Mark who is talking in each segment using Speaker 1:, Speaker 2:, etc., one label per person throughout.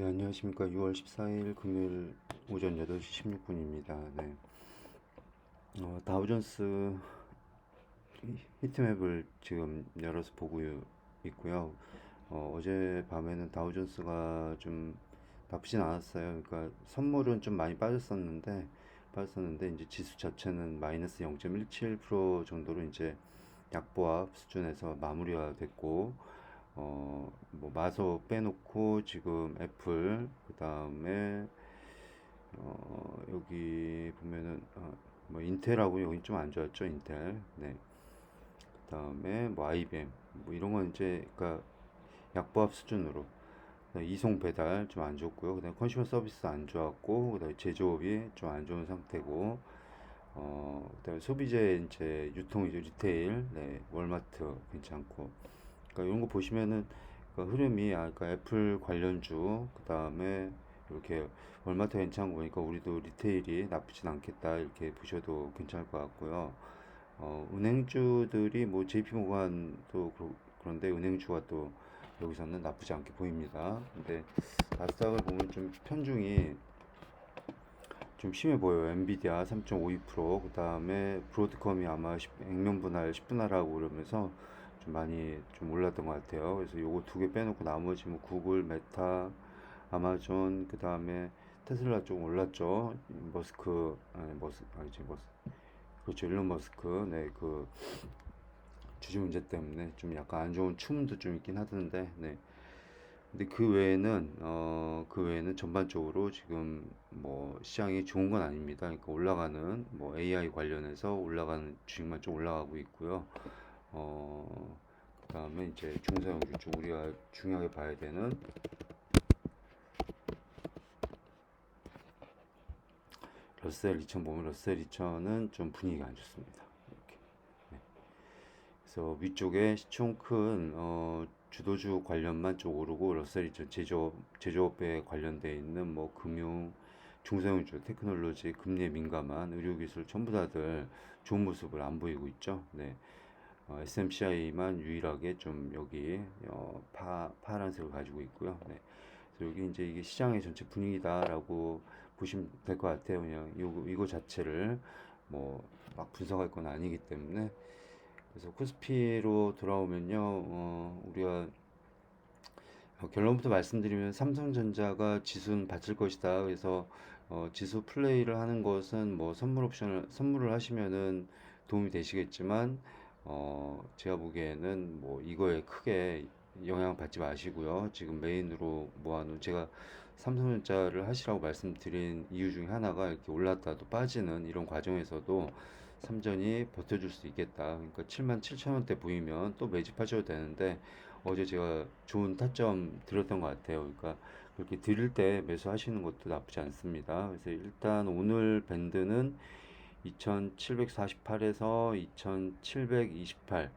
Speaker 1: 네, 안녕하십니까. 6월 14일 금요일 오전 8시 16분입니다. 네. 어, 다우존스 히- 히트맵을 지금 열어서 보고 있고요. 어, 어제 밤에는 다우존스가 좀 나쁘진 않았어요. 그러니까 선물은 좀 많이 빠졌었는데, 빠졌었는데, 이제 지수 자체는 마이너스 0.17% 정도로 이제 약보합 수준에서 마무리가 됐고, 어, 뭐 마소 빼놓고 지금 애플 그 다음에 어, 여기 보면은 어, 뭐 인텔하고 여기 좀 안 좋았죠 인텔. 네. 그 다음에 뭐 IBM 뭐 이런 건 이제 그러니까 약보합 수준으로. 이송 배달 좀 안 좋고요. 그다음에 컨슈머 서비스 안 좋았고 그다음에 제조업이 좀 안 좋은 상태고 어, 그다음에 소비재 이제 유통이죠 리테일. 네 월마트 괜찮고 그러니까 이런 거 보시면은 그 흐름이 아, 그러니까 애플 관련주 그 다음에 이렇게 월마트 괜찮은 거 보니까 우리도 리테일이 나쁘진 않겠다 이렇게 보셔도 괜찮을 것 같고요. 어, 은행주들이 뭐 JP모간도 그런데 은행주가 또 여기서는 나쁘지 않게 보입니다. 근데 나스닥을 보면 좀 편중이 좀 심해 보여요. 엔비디아 3.52%, 그 다음에 브로드컴이 아마 10, 액면 분할 10분할하고 그러면서 좀 많이 좀 올랐던 것 같아요. 그래서 요거 두 개 빼놓고 나머지 뭐 구글, 메타, 아마존, 그 다음에 테슬라 좀 올랐죠. 머스크, 아니 머스, 아니지 머스, 그렇죠. 일론 머스크, 네, 그 주식 문제 때문에 좀 약간 안 좋은 춤도 좀 있긴 하던데, 네. 근데 그 외에는 어, 그 외에는 전반적으로 지금 뭐 시장이 좋은 건 아닙니다. 그러니까 올라가는 뭐 AI 관련해서 올라가는 주식만 좀 올라가고 있고요. 어, 그 다음에 이제 중소형주 쪽 우리가 중요하게 봐야 되는 러셀 2000 보면 러셀 2000은 좀 분위기가 안 좋습니다. 이렇게. 네. 그래서 위쪽에 시총 큰 어, 주도주 관련만 좀 오르고 러셀 2000 제조업 제조업에 관련돼 있는 뭐 금융 중소형주 테크놀로지 금리에 민감한 의료기술 전부 다들 좋은 모습을 안 보이고 있죠. 네. 어, SMCI만 유일하게 좀 여기 어, 파, 파란색을 가지고 있고요. 네. 그래서 여기 이제 이게 시장의 전체 분위기다라고 보시면 될 것 같아요. 그냥 이거, 이거 자체를 뭐 막 분석할 건 아니기 때문에 그래서 코스피로 돌아오면요, 어, 우리가 어, 결론부터 말씀드리면 삼성전자가 지수는 받칠 것이다. 그래서 어, 지수 플레이를 하는 것은 뭐 선물 옵션을 선물을 하시면은 도움이 되시겠지만 어, 제가 보기에는 뭐 이거에 크게 영향 받지 마시고요. 지금 메인으로 모아놓은 제가 삼성전자를 하시라고 말씀드린 이유 중에 하나가 이렇게 올랐다도 빠지는 이런 과정에서도 삼전이 버텨줄 수 있겠다. 그러니까 7만 7천 원대 보이면 또 매집하셔도 되는데 어제 제가 좋은 타점 드렸던 것 같아요. 그러니까 그렇게 드릴 때 매수하시는 것도 나쁘지 않습니다. 그래서 일단 오늘 밴드는 2748에서 2728,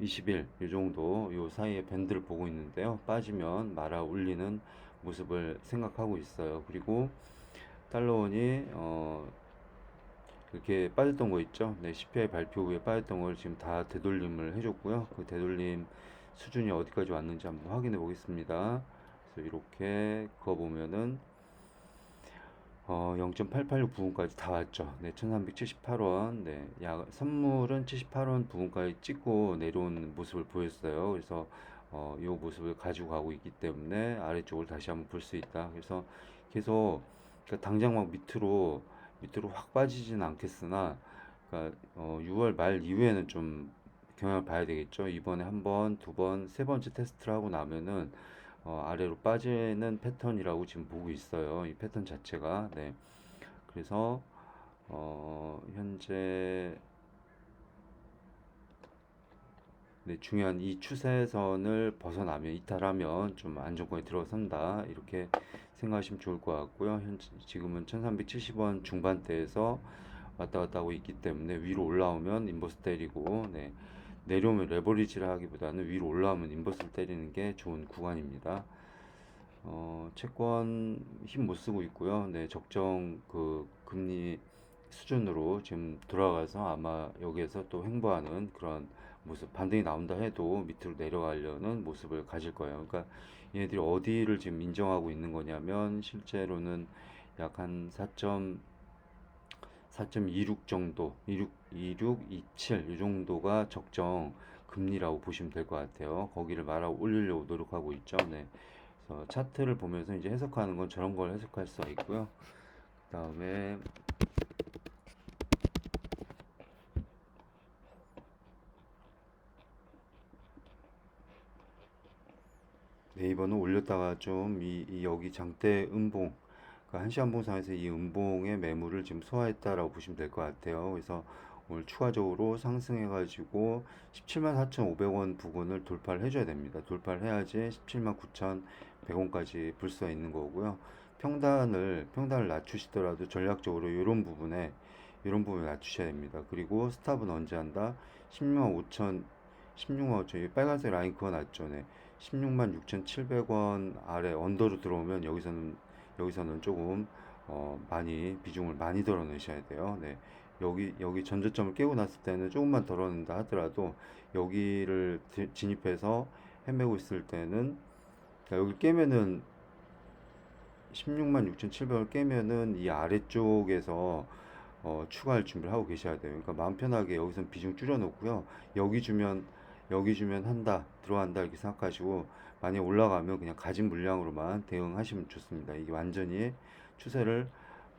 Speaker 1: 21, 이 정도 요 사이에 밴드를 보고 있는데요. 빠지면 말아 올리는 모습을 생각하고 있어요. 그리고 달러원이 어 이렇게 빠졌던 거 있죠. 네, CPI 발표 후에 빠졌던 걸 지금 다 되돌림을 해줬고요. 그 되돌림 수준이 어디까지 왔는지 한번 확인해 보겠습니다. 그래서 이렇게 그거 보면은 어, 0.886 부분까지 다 왔죠. 네, 1378원. 네, 야, 선물은 78원 부분까지 찍고 내려온 모습을 보였어요. 그래서 어, 이 모습을 가지고 가고 있기 때문에 아래쪽을 다시 한번 볼 수 있다. 그래서 계속 그러니까 당장 막 밑으로 밑으로 확 빠지진 않겠으나 그러니까 어, 6월 말 이후에는 좀 경향을 봐야 되겠죠. 이번에 한 번, 두 번, 세 번째 테스트를 하고 나면은 어, 아래로 빠지는 패턴이라고 지금 보고 있어요. 이 패턴 자체가. 네. 그래서 어, 현재 네, 중요한 이 추세선을 벗어나면 이탈하면 좀 안정권에 들어선다 이렇게 생각하시면 좋을 것 같고요. 현 지금은 1370원 중반대에서 왔다 갔다 하고 있기 때문에 위로 올라오면 인버스 때리고 네, 내려오면 레버리지를 하기보다는 위로 올라오면 인버스를 때리는 게 좋은 구간입니다. 어, 채권 힘 못 쓰고 있고요. 네, 적정 그 금리 수준으로 지금 돌아가서 아마 여기에서 또 횡보하는 그런 모습 반등이 나온다 해도 밑으로 내려가려는 모습을 가질 거예요. 그러니까 얘네들이 어디를 지금 인정하고 있는 거냐면 실제로는 약 한 4점 4.26 정도, 26, 26, 27, 이 정도가 적정 금리라고 보시면 될 것 같아요. 거기를 말아 올리려고 노력하고 있죠. 네. 그래서 차트를 보면서 이제 해석하는 건 저런 걸 해석할 수가 있고요. 그 다음에 네이버는 올렸다가 좀 이, 이 여기 장대 음봉 그러니까 한시간 봉상에서 이 음봉의 매물을 지금 소화했다라고 보시면 될 것 같아요. 그래서 오늘 추가적으로 상승해 가지고 17만 4,500원 부근을 돌파를 해줘야 됩니다. 돌파를 해야지 17만 9,100원까지 불 수가 있는 거고요. 평단을 평단을 낮추시더라도 전략적으로 이런 부분에 이런 부분을 낮추셔야 됩니다. 그리고 스탑은 언제 한다? 16만 5천 16만 5천 이 빨간색 라인 그거 낮죠. 네. 16만 6,700원 아래 언더로 들어오면 여기서는 여기서는 조금 어, 많이 비중을 많이 덜어 넣으셔야 돼요. 네. 여기 여기 전저점을 깨고 났을 때는 조금만 덜어낸다 하더라도 여기를 지- 진입해서 헤매고 있을 때는 그러니까 여기 깨면은 16만 6,700을 깨면은 이 아래쪽에서 어, 추가할 준비를 하고 계셔야 돼요. 그러니까 마음 편하게 여기선 비중 줄여 놓고요. 여기 주면 여기 주면 한다 들어간다 이렇게 생각하시고 만약 올라가면 그냥 가진 물량으로만 대응하시면 좋습니다. 이게 완전히 추세를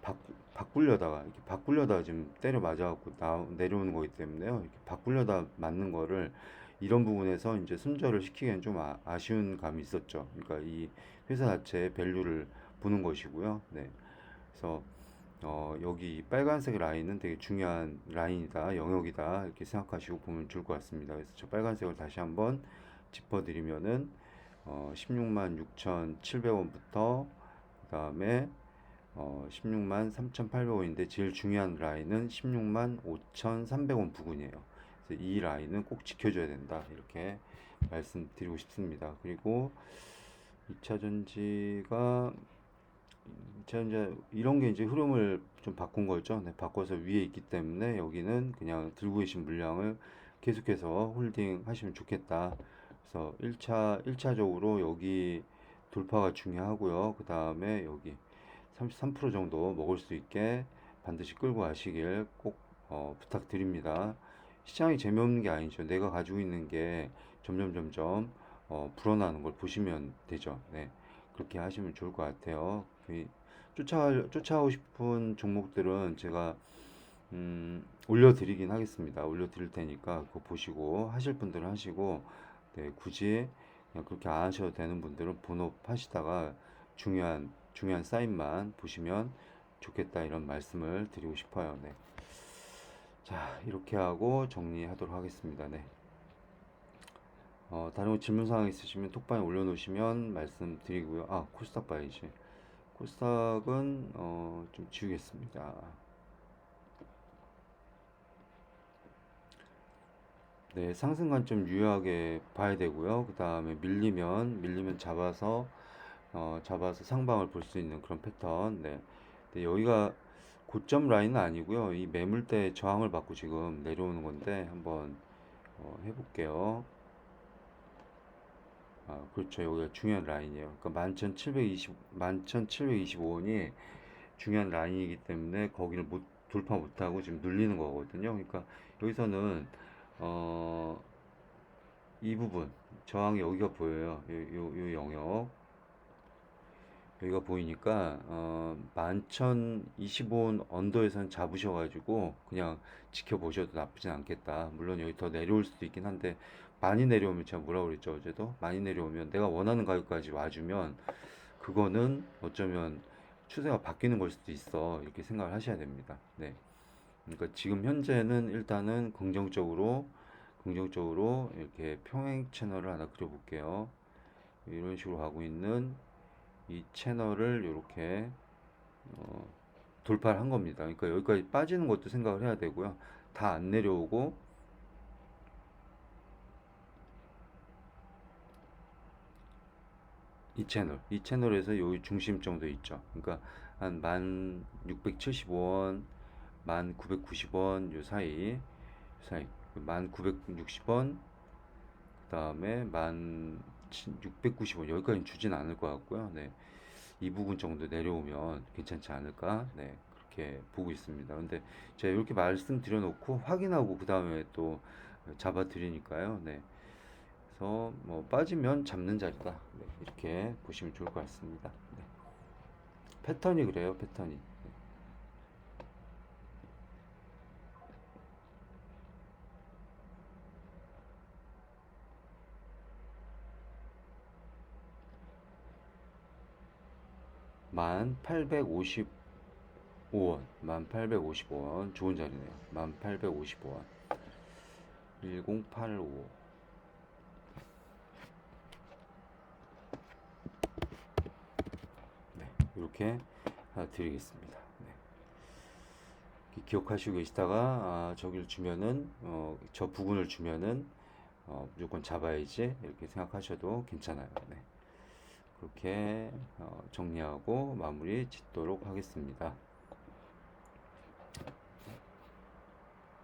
Speaker 1: 바, 바꾸려다가 이렇게 바꾸려다가 지금 때려 맞아갖고 나, 내려오는 거기 때문에요. 이렇게 바꾸려다 맞는 거를 이런 부분에서 이제 순절을 시키기엔 좀 아, 아쉬운 감이 있었죠. 그러니까 이 회사 자체의 밸류를 보는 것이고요. 네. 그래서 어, 여기 이 빨간색 라인은 되게 중요한 라인이다, 영역이다 이렇게 생각하시고 보면 좋을 것 같습니다. 그래서 저 빨간색을 다시 한번 짚어드리면은 어, 16만 6,700원부터 그 다음에 어, 16만 3,800원인데 제일 중요한 라인은 16만 5,300원 부근이에요. 그래서 이 라인은 꼭 지켜줘야 된다 이렇게 말씀드리고 싶습니다. 그리고 2차 전지가 제가 이제 이런 게 이제 흐름을 좀 바꾼 거죠. 네, 바꿔서 위에 있기 때문에 여기는 그냥 들고 계신 물량을 계속해서 홀딩 하시면 좋겠다. 그래서 1차, 1차적으로 여기 돌파가 중요하고요. 그 다음에 여기 33% 정도 먹을 수 있게 반드시 끌고 가시길 꼭 어, 부탁드립니다. 시장이 재미없는 게 아니죠. 내가 가지고 있는 게 점점 점점 어, 불어나는 걸 보시면 되죠. 네. 그렇게 하시면 좋을 것 같아요. 그 쫓아 쫓아오고 싶은 종목들은 제가 음, 올려드리긴 하겠습니다. 올려드릴 테니까 그거 보시고 하실 분들은 하시고 네, 굳이 그냥 그렇게 안 하셔도 되는 분들은 본업 하시다가 중요한 중요한 사인만 보시면 좋겠다 이런 말씀을 드리고 싶어요. 네. 자, 이렇게 하고 정리하도록 하겠습니다. 네. 어, 다른 거 질문 사항 있으시면 톡방에 올려놓으시면 말씀드리고요. 아, 코스닥 봐야지. 코스닥은 어, 좀 지우겠습니다. 네, 상승관 좀 유효하게 봐야 되고요. 그 다음에 밀리면 밀리면 잡아서 어, 잡아서 상방을 볼 수 있는 그런 패턴. 네. 네, 여기가 고점 라인은 아니고요. 이 매물대 저항을 받고 지금 내려오는 건데 한번 어, 해볼게요. 아, 그렇죠. 여기가 중요한 라인이에요. 그러니까 11,720, 11,725원이 중요한 라인이기 때문에 거기를 못, 돌파 못하고 지금 눌리는 거거든요. 그러니까 여기서는, 어, 이 부분, 저항이 여기가 보여요. 요, 요, 요 영역. 여기가 보이니까, 어, 11,025원 언더에선 잡으셔가지고 그냥 지켜보셔도 나쁘진 않겠다. 물론 여기 더 내려올 수도 있긴 한데, 많이 내려오면 제가 뭐라고 그랬죠 어제도? 많이 내려오면 내가 원하는 가격까지 와주면 그거는 어쩌면 추세가 바뀌는 걸 수도 있어 이렇게 생각을 하셔야 됩니다. 네. 그러니까 지금 현재는 일단은 긍정적으로 긍정적으로 이렇게 평행 채널을 하나 그려볼게요. 이런 식으로 하고 있는 이 채널을 이렇게 어, 돌파를 한 겁니다. 그러니까 여기까지 빠지는 것도 생각을 해야 되고요. 다 안 내려오고 이 채널, 이 채널에서 여기 중심 정도 있죠. 그러니까 한 1675원, 1990원 요 사이, 요 사이. 만 960원, 그 다음에 만 690원 여기까지 주진 않을 것 같고요. 네. 이 부분 정도 내려오면 괜찮지 않을까? 네. 그렇게 보고 있습니다. 근데 제가 이렇게 말씀드려 놓고 확인하고 그 다음에 또 잡아 드리니까요. 네. 그래서 뭐 빠지면 잡는 자리다. 네. 이렇게 보시면 좋을 것 같습니다. 네. 패턴이 그래요, 패턴이. 네. 만 855원, 만 855원, 좋은 자리네요. 만 855원, 1085. 네, 이렇게 하나 드리겠습니다. 네. 기- 기억하시고 계시다가 아, 저기를 주면은 어, 저 부분을 주면은 어, 무조건 잡아야지 이렇게 생각하셔도 괜찮아요. 네. 그렇게 어, 정리하고 마무리 짓도록 하겠습니다.